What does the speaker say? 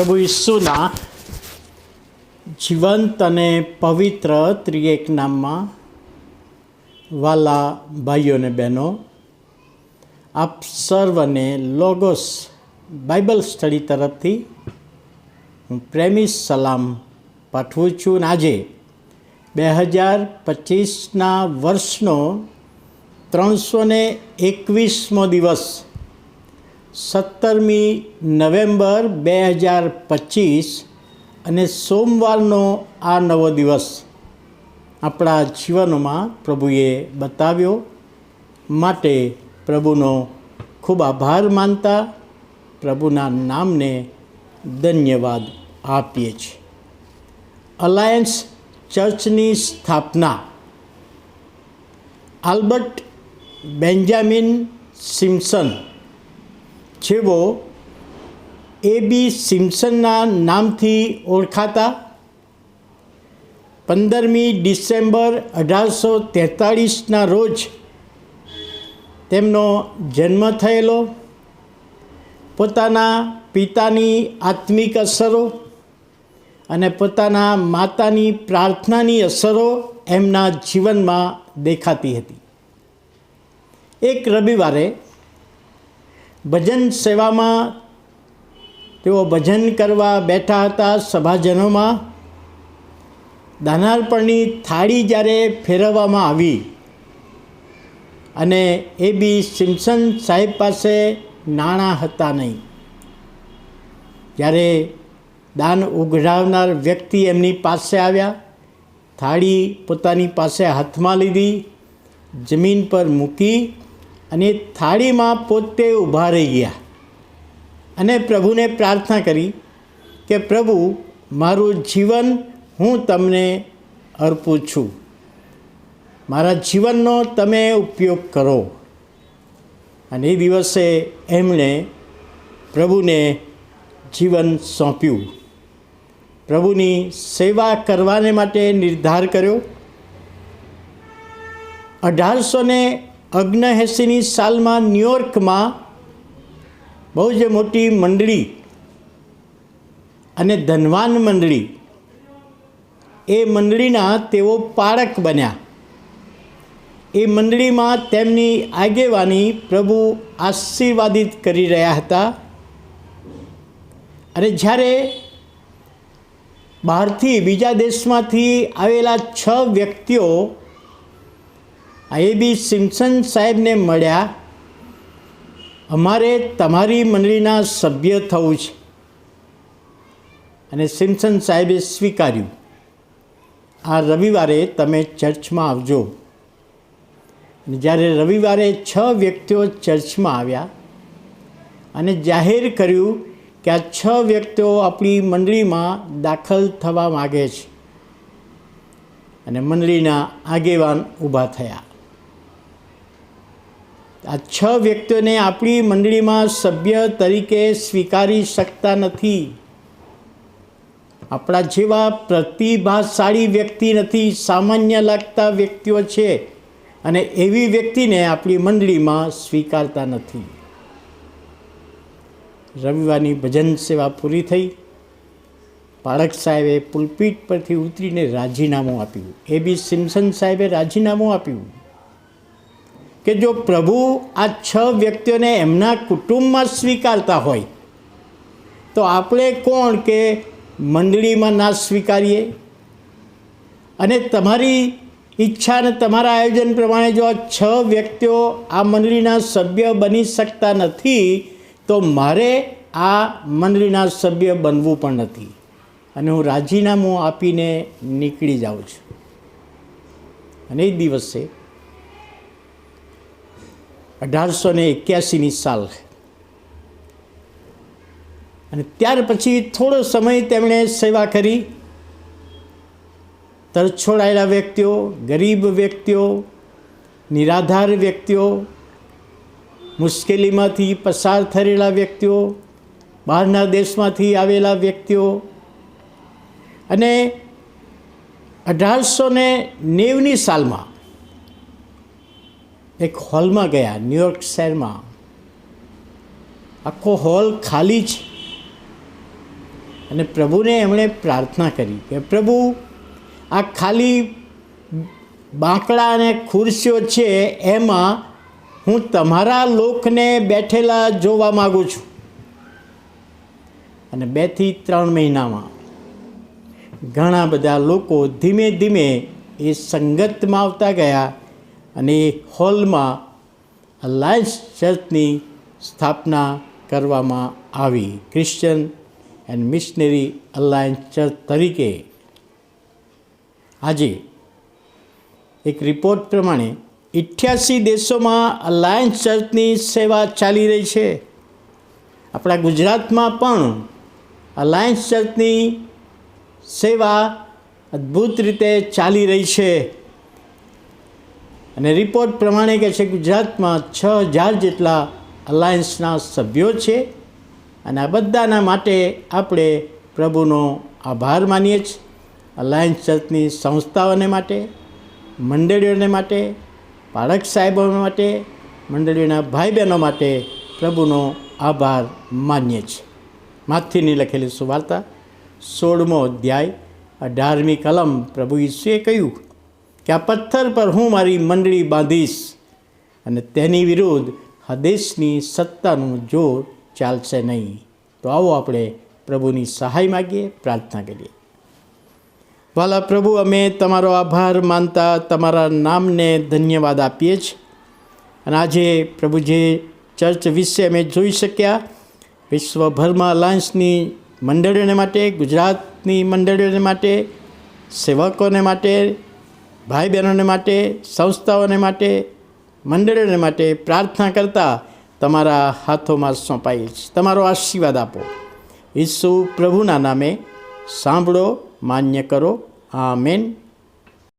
પ્રભુ ઈસુના જીવંત અને પવિત્ર ત્રિએક નામમાં. વાલા ભાઈઓ અને બહેનો, આપ સર્વને લોગોસ બાઇબલ સ્ટડી તરફથી હું પ્રેમી સલામ પાઠવું છું અને આજે બે હજાર પચીસના વર્ષનો ત્રણસો એકવીસમો દિવસ સત્તરમી નવેમ્બર બે હજાર પચીસ અને સોમવારનો આ નવો દિવસ આપણા જીવનમાં પ્રભુએ બતાવ્યો. માટે પ્રભુનો ખૂબ આભાર માનતા પ્રભુના નામને ધન્યવાદ આપીએ છીએ. અલાયન્સ ચર્ચની સ્થાપના આલ્બર્ટ બેન્જામિન સિમ્સન જેઓ એ બી સિમ્સનના નામથી ઓળખાતા પંદરમી ડિસેમ્બર અઢારસો તેતાળીસના રોજ તેમનો જન્મ થયેલો, પોતાના પિતાની આત્મિક અસરો અને પોતાના માતાની પ્રાર્થનાની અસરો એમના જીવનમાં દેખાતી હતી. એક રવિવારે ભજન સેવામાં તેઓ ભજન કરવા બેઠા હતા સભાજનોમાં. દાનાર્પણની થાળી જ્યારે ફેરવવામાં આવી અને એ બી સિમસન સાહેબ પાસે નાણાં હતા નહીં. જ્યારે દાન ઉઘરાવનાર વ્યક્તિ એમની પાસે આવ્યા, થાળી પોતાની પાસે હાથમાં લીધી, જમીન પર મૂકી અને થાળીમાં પોતે ઊભા રહી ગયા. અને પ્રભુને પ્રાર્થના કરી કે, પ્રભુ, મારું જીવન હું તમને અર્પું છું. મારા જીવનનો તમે ઉપયોગ કરો. અને એ દિવસે એમણે પ્રભુને જીવન સોંપ્યું. પ્રભુની સેવા કરવાને માટે નિર્ધાર કર્યો. અઢારસો ને ઓગણએંસીની સાલમાં ન્યુયોર્કમાં બહુ જ મોટી મંડળી અને ધનવાન મંડળી. એ મંડળીના તેઓ પાળક બન્યા. એ મંડળીમાં તેમની આગેવાની પ્રભુ આશીર્વાદિત કરી રહ્યા હતા. અને જ્યારે બહારથી બીજા દેશમાંથી આવેલા છ વ્યક્તિઓ આ એ બી સિમ્સન સાહેબને મળ્યા. અમારે તમારી મંડળીના સભ્ય થવું છે. અને સિમ્સન સાહેબે સ્વીકાર્યું. આ રવિવારે તમે ચર્ચમાં આવજો. અને જ્યારે રવિવારે છ વ્યક્તિઓ ચર્ચમાં આવ્યા અને જાહેર કર્યું કે આ છ વ્યક્તિઓ આપણી મંડળીમાં દાખલ થવા માગે છે. અને મંડળીના આગેવાન ઊભા થયા. આ છ વ્યક્તિઓને આપણી મંડળીમાં સભ્ય તરીકે સ્વીકારી શકતા નથી. આપણા જેવા પ્રતિભાશાળી વ્યક્તિ નથી, સામાન્ય લાગતા વ્યક્તિઓ છે અને એવી વ્યક્તિને આપણી મંડળીમાં સ્વીકારતા નથી. રવિવારની ભજન સેવા પૂરી થઈ. પાળક સાહેબે પુલપીટ પરથી ઉતરીને રાજીનામું આપ્યું. એ બી સિમ્સન સાહેબે રાજીનામું આપ્યું. કે જો પ્રભુ આ છ વ્યક્તિઓને એમના કુટુંબમાં સ્વીકારતા હોય, તો આપણે કોણ કે મંડળીમાં ના સ્વીકારીએ? અને તમારી ઈચ્છા અને તમારા આયોજન પ્રમાણે જો આ છ વ્યક્તિઓ આ મંડળીના સભ્ય બની શકતા નથી, તો મારે આ મંડળીના સભ્ય બનવું પણ નથી. અને હું રાજીનામું આપીને નીકળી જાઉં છું. અને એ દિવસે અઢારસો ને એક્યાસીની સાલ અને ત્યાર પછી થોડો સમય તેમણે સેવા કરી. તરછોડાયેલા વ્યક્તિઓ, ગરીબ વ્યક્તિઓ, નિરાધાર વ્યક્તિઓ, મુશ્કેલીમાંથી પસાર થયેલા વ્યક્તિઓ, બહારના દેશમાંથી આવેલા વ્યક્તિઓ અને અઢારસો ને નેવની સાલમાં એક હોલમાં ગયા ન્યુયોર્ક શહેરમાં. આખો હોલ ખાલી છે. અને પ્રભુને એમણે પ્રાર્થના કરી કે, પ્રભુ, આ ખાલી બાંકડા અને ખુરશીઓ છે, એમાં હું તમારા લોકને બેઠેલા જોવા માગું છું. અને બેથી ત્રણ મહિનામાં ઘણા બધા લોકો ધીમે ધીમે એ સંગતમાં આવતા ગયા અને હોલમાં અલાયન્સ ચર્ચની સ્થાપના કરવામાં આવી. Christian and missionary alliance church તરીકે આજે એક રિપોર્ટ પ્રમાણે અઠ્યાસી દેશોમાં અલાયન્સ ચર્ચની સેવા ચાલી રહી છે. આપણા ગુજરાતમાં પણ અલાયન્સ ચર્ચની સેવા અદ્ભુત રીતે ચાલી રહી છે. અને રિપોર્ટ પ્રમાણે કહે છે ગુજરાતમાં છ હજાર જેટલા અલાયન્સના સભ્યો છે. અને આ બધાના માટે આપણે પ્રભુનો આભાર માનીએ છીએ. અલાયન્સ ચર્ચની સંસ્થાઓને માટે, મંડળીઓને માટે પાળક સાહેબો માટે, મંડળીઓના ભાઈ બહેનો માટે પ્રભુનો આભાર માનીએ છીએ. માથીની લખેલી સુવાર્તા સોળમો અધ્યાય અઢારમી કલમ પ્રભુ ઈસુએ કહ્યું કે પથ્થર પર હું મારી મંડળી બાંધીશ અને તેની વિરુદ્ધ હદેશની સત્તાનું જોર ચાલશે નહીં. તો આવો આપણે પ્રભુની સહાય માગીએ, પ્રાર્થના કરીએ. વાલા પ્રભુ, અમે તમારો આભાર માનતા તમારા નામને ધન્યવાદ આપીએ છીએ. અને આજે પ્રભુ જે ચર્ચ વિશે અમે જોઈ શક્યા, વિશ્વભરમાં અલાયન્સની મંડળીઓને માટે, ગુજરાતની મંડળીઓને માટે, સેવકોને માટે ભાઈ બહેનોને માટે, સંસ્થાઓને માટે, મંડળીઓને માટે પ્રાર્થના કરતાં તમારા હાથોમાં સોંપાઈશ તમારો આશીર્વાદ આપો. ઈસુ પ્રભુના નામે સાંભળો, માન્ય કરો. આમેન.